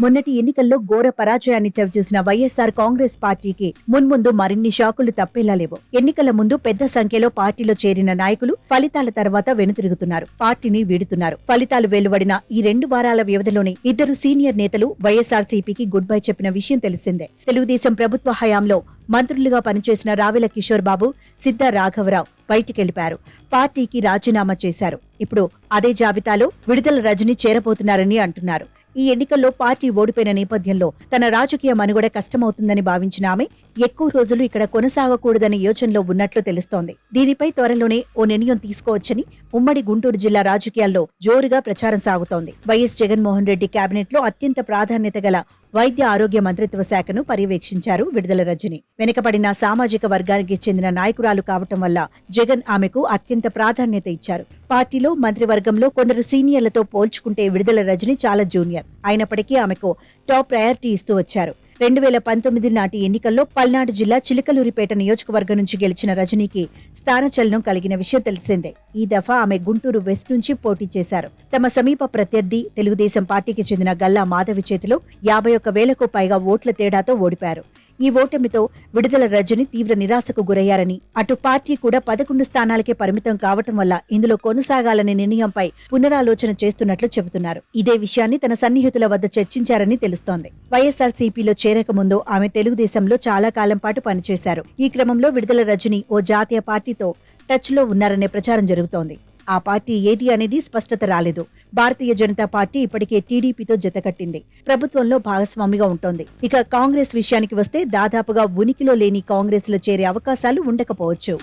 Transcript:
మొన్నటి ఎన్నికల్లో ఘోర పరాజయాన్ని చవిచూసిన వైఎస్ఆర్ కాంగ్రెస్ పార్టీకి మున్ముందు మరిన్ని షాకులు తప్పేలా లేవు. ఎన్నికల ముందు పెద్ద సంఖ్యలో పార్టీలో చేరిన నాయకులు ఫలితాల తర్వాత వెనుతిరుగుతున్నారు. పార్టీని వీడుతున్నారు. ఫలితాలు వెలువడిన ఈ రెండు వారాల వ్యవధిలోనే ఇద్దరు సీనియర్ నేతలు వైఎస్ఆర్సీపీకి గుడ్ బై చెప్పిన విషయం తెలిసిందే. తెలుగుదేశం ప్రభుత్వ హయాంలో మంత్రులుగా పనిచేసిన రావెల కిషోర్ బాబు సిద్ధ రాఘవరావు బయటికెళ్ళిపారు. పార్టీకి రాజీనామా చేశారు. ఇప్పుడు అదే జాబితాలో విడుదల రజని చేరబోతున్నారని అంటున్నారు. ఈ ఎన్నికల్లో పార్టీ ఓడిపోయిన నేపథ్యంలో తన రాజకీయ మనుగడ కష్టమవుతుందని భావించిన ఆమె ఎక్కువ రోజులు ఇక్కడ కొనసాగకూడదనే యోచనలో ఉన్నట్లు తెలుస్తోంది. దీనిపై త్వరలోనే ఓ నిర్ణయం తీసుకోవచ్చని ఉమ్మడి గుంటూరు జిల్లా రాజకీయాల్లో జోరుగా ప్రచారం సాగుతోంది. వైఎస్ జగన్మోహన్ రెడ్డి కేబినెట్లో అత్యంత ప్రాధాన్యత గల వైద్య ఆరోగ్య మంత్రిత్వ శాఖను పర్యవేక్షించారు విడుదల రజని. వెనుకబడిన సామాజిక వర్గానికి చెందిన నాయకురాలు కావటం వల్ల జగన్ ఆమెకు అత్యంత ప్రాధాన్యత ఇచ్చారు. పార్టీలో మంత్రివర్గంలో కొందరు సీనియర్లతో పోల్చుకుంటే విడుదల రజని చాలా జూనియర్. అయినప్పటికీ ఆమెకు టాప్ ప్రయారిటీ ఇస్తూ వచ్చారు. రెండు వేల పంతొమ్మిది నాటి ఎన్నికల్లో పల్నాడు జిల్లా చిలకలూరిపేట నియోజకవర్గం నుంచి గెలిచిన రజనీకి స్థానచలనం కలిగిన విషయం తెలిసిందే. ఈ దఫా ఆమె గుంటూరు వెస్ట్ నుంచి పోటీ చేశారు. తమ సమీప ప్రత్యర్థి తెలుగుదేశం పార్టీకి చెందిన గల్లా మాధవి చేతిలో యాభై ఒక్క వేలకు పైగా ఓట్ల తేడాతో ఓడిపారు. ఈ ఓటమితో విడుదల రజని తీవ్ర నిరాశకు గురయ్యారని. అటు పార్టీ కూడా పదకొండు స్థానాలకే పరిమితం కావటం వల్ల ఇందులో కొనసాగాలనే నిర్ణయంపై పునరాలోచన చేస్తున్నట్లు చెబుతున్నారు. ఇదే విషయాన్ని తన సన్నిహితుల వద్ద చర్చించారని తెలుస్తోంది. వైఎస్ఆర్ సిపిలో చేరకముందు ఆమె తెలుగుదేశంలో చాలా కాలం పాటు పనిచేశారు. ఈ క్రమంలో విడుదల రజని ఓ జాతీయ పార్టీతో టచ్లో ఉన్నారనే ప్రచారం జరుగుతోంది. ఆ పార్టీ ఏది అనేది స్పష్టత రాలేదు. భారతీయ జనతా పార్టీ ఇప్పటికే టీడీపీతో జతకట్టింది ప్రభుత్వంలో భాగస్వామిగా ఉంటోంది. ఇక కాంగ్రెస్ విషయానికి వస్తే దాదాపుగా ఉనికిలో లేని కాంగ్రెస్లో చేరే అవకాశాలు ఉండకపోవచ్చు.